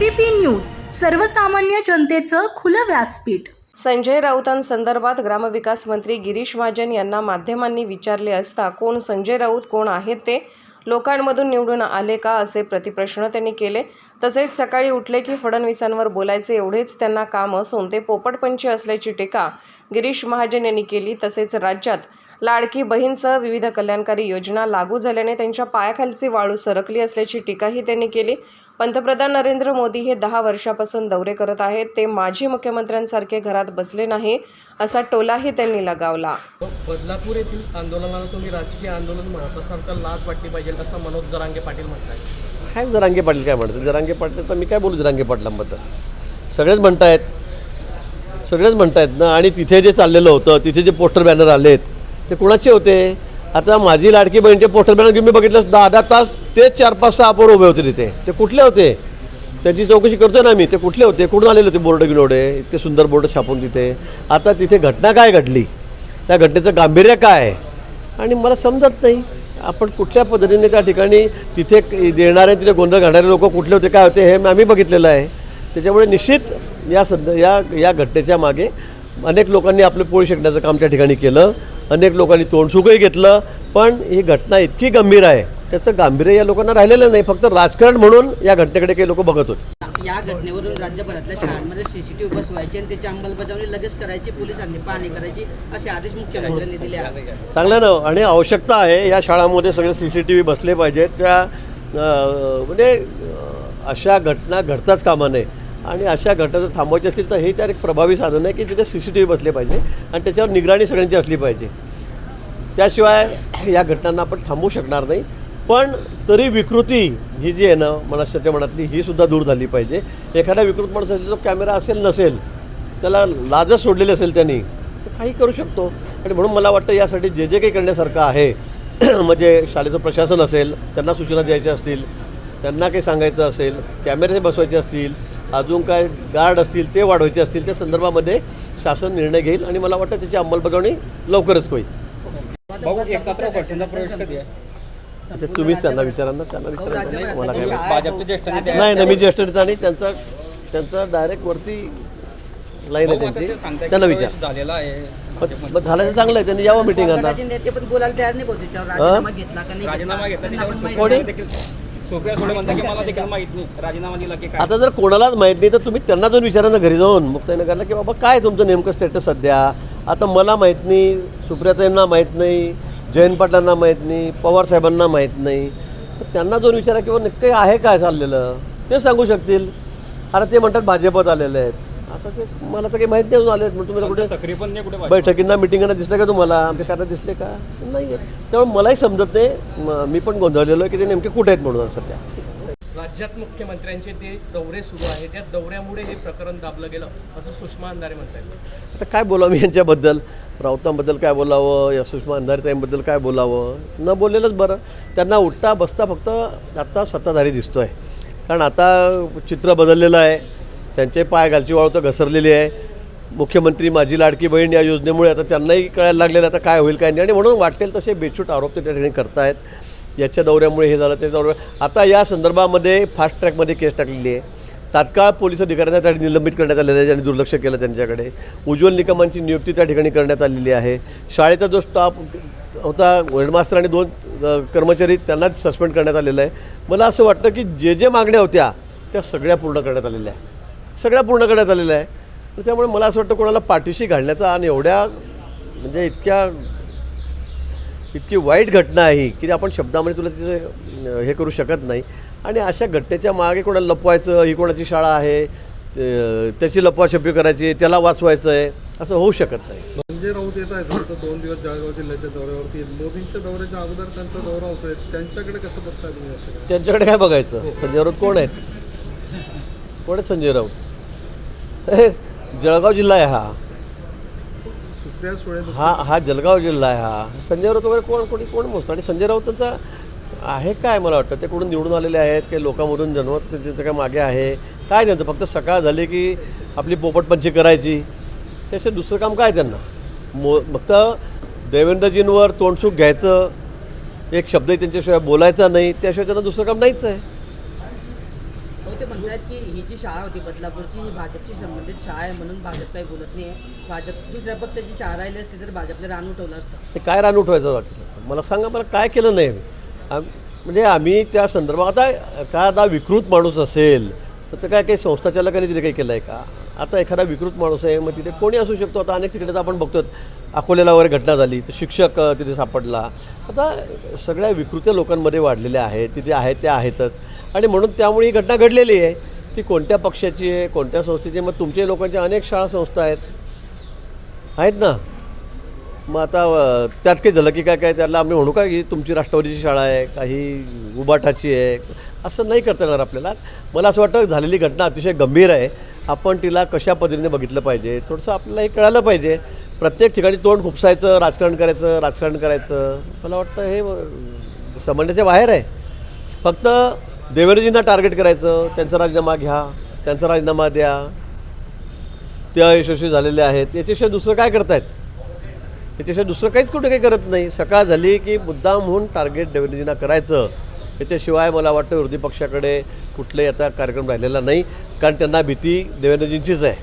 ABP news सर्वसामान्य जनतेचं खुलं व्यासपीठ. संजय राऊतांसंदर्भात ग्रामविकास मंत्री गिरीश महाजन यांना माध्यमांनी विचारले असता कोण संजय राऊत कोण आहेत ते? लोकांमधून निवडून आले का? असे प्रतिप्रश्न त्यांनी केले. तसेच सकाळी उठले की फडणवीसांवर बोलायचे एवढेच त्यांना काम असून ते पोपटपंची असल्याची टीका गिरीश महाजन यांनी केली. तसेच राज्यात लाडकी बहीणसह विविध कल्याणकारी योजना लागू झाल्याने त्यांच्या पायाखालची वाळू सरकली असल्याची टीकाही त्यांनी केली. पंतप्रधान नरेंद्र मोदी हे दहा वर्षापासून दौरे करत आहेत. ते माजी मुख्यमंत्र्यांसारखे घरात बसले नाही असा टोलाही त्यांनी लगावला. बदलापूर येथील आंदोलनाला तुम्ही राजकीय आंदोलन म्हणत असाल तर लाज वाटली पाहिजे असं मनोज जरांगे पाटील म्हणतात काय जरांगे पाटील काय म्हणतात? जरांगे पाटील तर मी काय बोलू जरांगे पाटलांबद्दल सगळेच म्हणतायत. सगळेच म्हणतायत ना आणि तिथे जे चाललेलं होतं तिथे जे पोस्टर बॅनर आलेत ते कुणाचे होते? आता माझी लाडकी बहीणचे पोस्टल बॅनर घेऊन मी बघितलं दहा दहा तास तेच चार पाच सहा पोरं उभे होते तिथे. ते कुठले होते? त्याची चौकशी करतोय ना मी ते कुठले होते? कुठून आलेले होते बोर्ड घेऊन एवढे इतके सुंदर बोर्ड छापून तिथे. आता तिथे घटना काय घडली? त्या घटनेचं गांभीर्य काय? आणि मला समजत नाही. आपण कुठल्या पद्धतीने त्या ठिकाणी तिथे देणारे तिथे गोंधळ घालणारे लोक कुठले होते काय होते हे आम्ही बघितलेलं आहे. त्याच्यामुळे निश्चित या सध्या या या घटनेच्या मागे अनेक लोकांनी आपले पोळी शेकण्याचं काम त्या ठिकाणी केलं अनेक लोकांनी तोंडसुखही घेतलं पण ही घटना इतकी गंभीर आहे त्याचं गांभीर्य या लोकांना राहिलेलं नाही फक्त राजकारण म्हणून या घटनेकडे काही लोक बघत होते. या घटनेवरून राज्यभरातल्या शाळांमध्ये सीसीटीव्ही बसवायची आणि त्याची अंमलबजावणी लगेच करायची पोलिसांनी पाहणी करायची असे आदेश मुख्यमंत्र्यांनी दिले आहेत. चांगलं ना? आणि आवश्यकता आहे या शाळांमध्ये सगळे सी सी टी व्ही बसले पाहिजेत. त्या म्हणजे अशा घटना घडताच कामा नये. आणि अशा घटना जर थांबवायची असतील तर हे तर एक प्रभावी साधन आहे की तिथे सी सी टी व्ही बसले पाहिजे आणि त्याच्यावर निगराणी सगळ्यांची असली पाहिजे. त्याशिवाय या घटनांना आपण थांबवू शकणार नाही. पण तरी विकृती ही जी आहे ना मनुष्याच्या मनातली ही सुद्धा दूर झाली पाहिजे. एखादा विकृत माणूस असेल तो कॅमेरा असेल नसेल त्याला लाजच सोडलेली असेल त्यांनी तर काही करू शकतो. आणि म्हणून मला वाटतं यासाठी जे जे काही करण्यासारखं आहे म्हणजे शाळेचं प्रशासन असेल त्यांना सूचना द्यायच्या असतील त्यांना काही सांगायचं असेल कॅमेरे बसवायचे असतील अजून काय गार्ड असतील ते वाढवायचे असतील त्या संदर्भामध्ये शासन निर्णय घेईल आणि मला वाटतं त्याची अंमलबजावणी लवकरच होईल. ते तुम्हीच त्यांना विचारा ना त्यांना विचारा. नाही, मला काय नाही नाही मी ज्येष्ठ नेता आणि त्यांचा त्यांचा डायरेक्ट वरती लाईन आहे त्यांची. त्यांना विचार. झालेला आहे. चांगलं आहे त्यांनी यावं मिटिंगांना कोणी? सुप्रिया सुळे म्हणतात की मला देखील माहीत नाही. राजीनामा दिला की काय? आता जर कोणालाच माहीत नाही तर तुम्ही त्यांना जाऊन विचारा ना घरी जाऊन. मुक्ताईनगरला की बाबा काय तुमचं नेमकं स्टेटस सध्या? आता मला माहीत नाही सुप्रियाताईंना माहीत नाही जयंत पाटलांना माहीत नाही पवार साहेबांना माहीत नाही. तर त्यांना जाऊन विचारा की बाबा नक्की आहे काय चाललेलं? ते सांगू शकतील. अरे ते म्हणतात भाजपच आलेले आहेत. आता ते मला तर काही माहीत नाही अजून आले आहेत मग तुम्ही कुठे सक्रिय पण नाही कुठे भाजप. बैठकींना मिटिंगांना दिसलं का तुम्हाला? आमच्या खाता दिसले का? नाही आहेत त्यामुळे मलाही समजत नाही. म- मी पण गोंधळलेलो आहे की ते नेमके कुठे आहेत म्हणून सध्या. राज्यात मुख्यमंत्र्यांचे ते दौरे सुरू आहेत. त्या दौऱ्यामुळे हे प्रकरण दाबलं गेलं असं सुषमा अंधारे म्हणतात आता काय बोलावं मी यांच्याबद्दल? राऊतांबद्दल काय बोलावं? या सुषमा अंधारताईंबद्दल काय बोलावं? न बोललेलंच बरं. त्यांना उठता बसता फक्त आत्ता सत्ताधारी दिसतो आहे कारण आता चित्र बदललेलं आहे. त्यांचे पाय घालची वाळू तर घसरलेली आहे. मुख्यमंत्री माझी लाडकी बहीण या योजनेमुळे आता त्यांनाही कळायला लागलेलं आता काय होईल काय नाही. आणि म्हणून वाटेल तसे बेछूट आरोप ते त्या ठिकाणी करतायत. याच्या दौऱ्यामुळे हे झालं ते दौऱ्या आता या संदर्भामध्ये फास्ट ट्रॅकमध्ये केस टाकलेली आहे. तात्काळ पोलीस अधिकाऱ्यांना त्या ठिकाणी निलंबित करण्यात आलेलं आहे ज्यांनी दुर्लक्ष केलं त्यांच्याकडे. उज्ज्वल निकमांची नियुक्ती त्या ठिकाणी करण्यात आलेली आहे. शाळेचा जो स्टाफ होता हेडमास्टर आणि दोन कर्मचारी त्यांनाच सस्पेंड करण्यात आलेलं आहे. मला असं वाटतं की जे जे मागण्या होत्या त्या सगळ्या पूर्ण करण्यात आलेल्या आहे सगळ्या पूर्ण करण्यात आलेल्या आहे. तर त्यामुळे मला असं वाटतं कोणाला पाठीशी घालण्याचा आणि एवढ्या म्हणजे इतक्या इतकी वाईट घटना आहे ही की आपण शब्दामध्ये तुला तिचं हे करू शकत नाही. आणि अशा घटनेच्या मागे कोणाला लपवायचं ही कोणाची शाळा आहे त्याची लपवाछपी करायची त्याला वाचवायचं आहे असं होऊ शकत नाही. संजय राऊत येत आहेत दोन दिवस जळगाव जिल्ह्याच्या दौऱ्यावरती. मोदींच्या दौऱ्याच्या अगोदर त्यांचा दौरा होतोय. त्यांच्याकडे कसं तुम्ही काय? त्यांच्याकडे काय बघायचं? संजय राऊत कोण आहेत? कोण संजय राऊत? हे जळगाव जिल्हा आहे हा. सुप्रिया सुळे हा हा जळगाव जिल्हा आहे हा. संजय राऊत वगैरे कोण कोणी कोण बोलतो आणि संजय राऊतांचा आहे काय मला वाटतं? ते कुठून निवडून आलेले आहेत? काही लोकांमधून जन्मत ते- त्यांचं काय मागे आहे? काय त्यांचं? फक्त सकाळ झाली की आपली पोपटपंची करायची. त्याशिवाय दुसरं काम काय त्यांना? मो फक्त देवेंद्रजींवर तोंडसूक घ्यायचं. एक शब्दही त्यांच्याशिवाय बोलायचा नाही. त्याशिवाय त्यांना दुसरं काम नाहीच आहे. म्हणतात की ही जी शाळा होती बदलापूरची ही भाजपची संबंधित शाळा आहे म्हणून भाजप काही बोलत नाही भाजप दुसऱ्या पक्षाची शाळा राहिली असती तर भाजपने रान उठवलं असतं. ते काय रान उठवायचं वाटतं? मला सांगा मला काय केलं नाही? म्हणजे आम्ही त्या संदर्भात आता का आता विकृत माणूस असेल तर ते काय काही संस्थाचालकांनी तिथे काही केलं आहे का? आता एखादा विकृत माणूस आहे मग तिथे कोणी असू शकतो? आता अनेक ठिकाणी तर आपण बघतो अकोल्याला वगैरे घटना झाली तर शिक्षक तिथे सापडला. आता सगळ्या विकृत्या लोकांमध्ये वाढलेल्या आहेत तिथे आहेत त्या आहेतच. आणि म्हणून त्यामुळे ही घटना घडलेली आहे. ती कोणत्या पक्षाची आहे कोणत्या संस्थेची आहे? मग तुमच्या लोकांच्या अनेक शाळा संस्था आहेत. आहेत ना? मग आता त्यात काही झालं की काय काय त्याला आम्ही म्हणू का की तुमची राष्ट्रवादीची शाळा आहे काही उबाटाची आहे असं नाही करता येणार आपल्याला. मला असं वाटतं झालेली घटना अतिशय गंभीर आहे. आपण तिला कशा पद्धतीने बघितलं पाहिजे? थोडंसं आपल्याला हे कळालं पाहिजे. प्रत्येक ठिकाणी तोंड खुपसायचं राजकारण करायचं राजकारण करायचं. मला वाटतं हे अ, समजण्याच्या बाहेर आहे. फक्त देवेंद्रजींना टार्गेट करायचं त्यांचा राजीनामा घ्या त्यांचा राजीनामा द्या. त्या यशस्वी झालेले आहेत. याच्याशिवाय दुसरं काय करतायत? याच्याशिवाय दुसरं काहीच कुठे काही करत नाही. सकाळ झाली की मुद्दाम होऊन टार्गेट देवेंद्रजींना करायचं. याच्याशिवाय मला वाटतं विरोधी पक्षाकडे कुठलाही आता कार्यक्रम राहिलेला नाही. कारण त्यांना भीती देवेंद्रजींचीच आहे.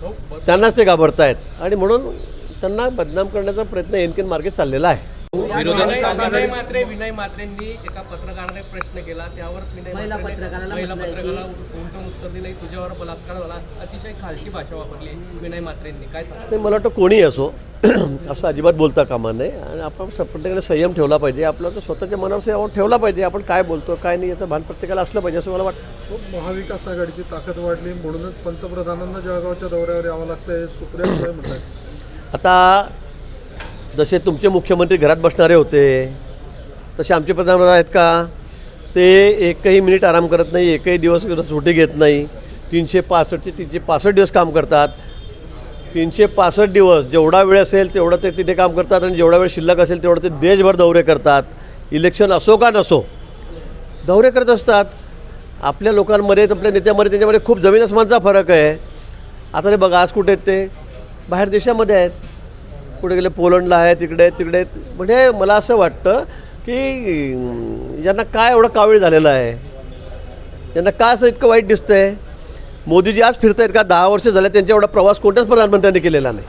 हो, त्यांनाच ते घाबरतायत. आणि म्हणून त्यांना बदनाम करण्याचा प्रयत्न एनकेन मार्गे चाललेला आहे. विनय विनय मात्रे विनय मात्रेंनी एका पत्रकाराने प्रश्न केला. त्यावर विनय महिला मात्रेने- पत्रकाराला महिला म्हटलंय की- पत्रकाराला उलटून उत्तर दिलं की तुझ्यावर बलात्कार झाला. अतिशय खालची भाषा वापरली विनय मात्रेंनी. काय सांगा ते मला वाटतं कोणीही असो असं अजिबात बोलता कामा नये. आणि आपण प्रत्येकाने संयम ठेवला पाहिजे. आपलं तर स्वतःच्या मनावर संयम ठेवला पाहिजे. आपण काय बोलतो काय नाही याचं भान प्रत्येकाला असलं पाहिजे असं मला वाटतं. महाविकास आघाडीची ताकद वाढली. म्हणूनच पंतप्रधानांना जळगावच्या दौऱ्यावर यावं लागतंय सुप्रिया सुळे म्हणतात. आता जसे तुमचे मुख्यमंत्री घरात बसणारे होते तसे आमचे प्रधानमंत्री आहेत का? ते एकही मिनिट आराम करत नाही एकही दिवस सुट्टी घेत नाही. तीनशे पासष्टचे तीनशे पासष्ट दिवस काम करतात. तीनशे पासष्ट दिवस जेवढा वेळ असेल तेवढं ते तिथे काम करतात आणि जेवढा वेळ शिल्लक असेल तेवढं ते देशभर दौरे करतात. इलेक्शन असो का नसो दौरे करत असतात. आपल्या लोकांमध्ये आपल्या नेत्यामध्ये त्यांच्यामध्ये खूप जमीन आसमानचा फरक आहे. आता ते बघा आज कुठे आहेत ते? बाहेर देशामध्ये आहेत. कुठे गेले? पोलंडला आहे तिकडे आहेत, तिकडे आहेत. म्हणजे मला असं वाटतं की यांना काय एवढं कावीळ झालेलं आहे? यांना का असं इतकं वाईट दिसतं आहे मोदीजी आज फिरतायत का? दहा वर्ष झाले त्यांच्या एवढा प्रवास कोणत्याच प्रधानमंत्र्यांनी केलेला नाही.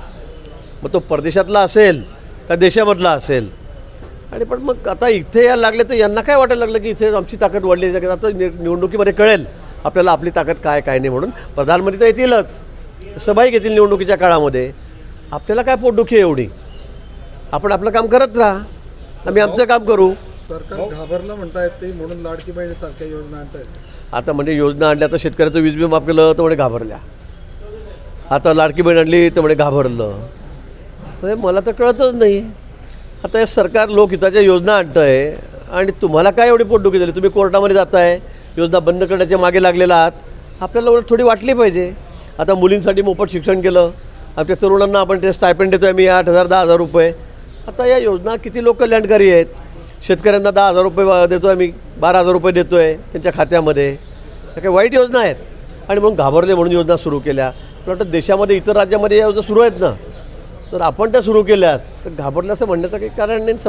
मग तो परदेशातला असेल का देशामधला असेल? आणि पण मग आता इथे यायला लागले तर यांना काय वाटायला लागलं की इथे आमची ताकद वाढली आहे. आता नि- निवडणुकीमध्ये कळेल आपल्याला आपली ताकद काय काय नाही म्हणून. प्रधानमंत्री तर येतीलच. सभाही घेतील निवडणुकीच्या काळामध्ये. आपल्याला काय पोटदुखी आहे एवढी? आपण आपलं काम करत राहा. आम्ही आमचं काम करू. सरकार घाबरलं म्हणतायत ते म्हणून लाडकी बहिणीसारख्या योजना आणतायत. आता म्हणजे योजना आणल्या तर शेतकऱ्याचं वीज बिल माफ केलं तर म्हणे घाबरल्या. आता लाडकी बहीण आणली तर म्हणे घाबरलं. म्हणजे मला तर कळतच नाही. आता हे सरकार लोकहिताच्या योजना आणतं आहे आणि तुम्हाला काय एवढी पोटदुखी झाली? तुम्ही कोर्टामध्ये जाताय योजना बंद करण्याच्या मागे लागलेला आहात. आपल्याला उलट थोडी वाटली पाहिजे. आता मुलींसाठी मोफत शिक्षण केलं. आमच्या तरुणांना आपण ते स्टायपेंड देतो आहे मी आठ हजार दहा हजार रुपये. आता या योजना किती लोक कल्याणकारी आहेत? शेतकऱ्यांना दहा हजार रुपये देतो आहे मी. बारा हजार रुपये देतो आहे त्यांच्या खात्यामध्ये. या काही वाईट योजना आहेत. आणि म्हणून घाबरले म्हणून योजना सुरू केल्या. मला वाटतं देशामध्ये इतर राज्यामध्ये या योजना सुरू आहेत ना. तर आपण त्या सुरू केल्यात. तर घाबरलं असं म्हणण्याचं काही कारण नाही.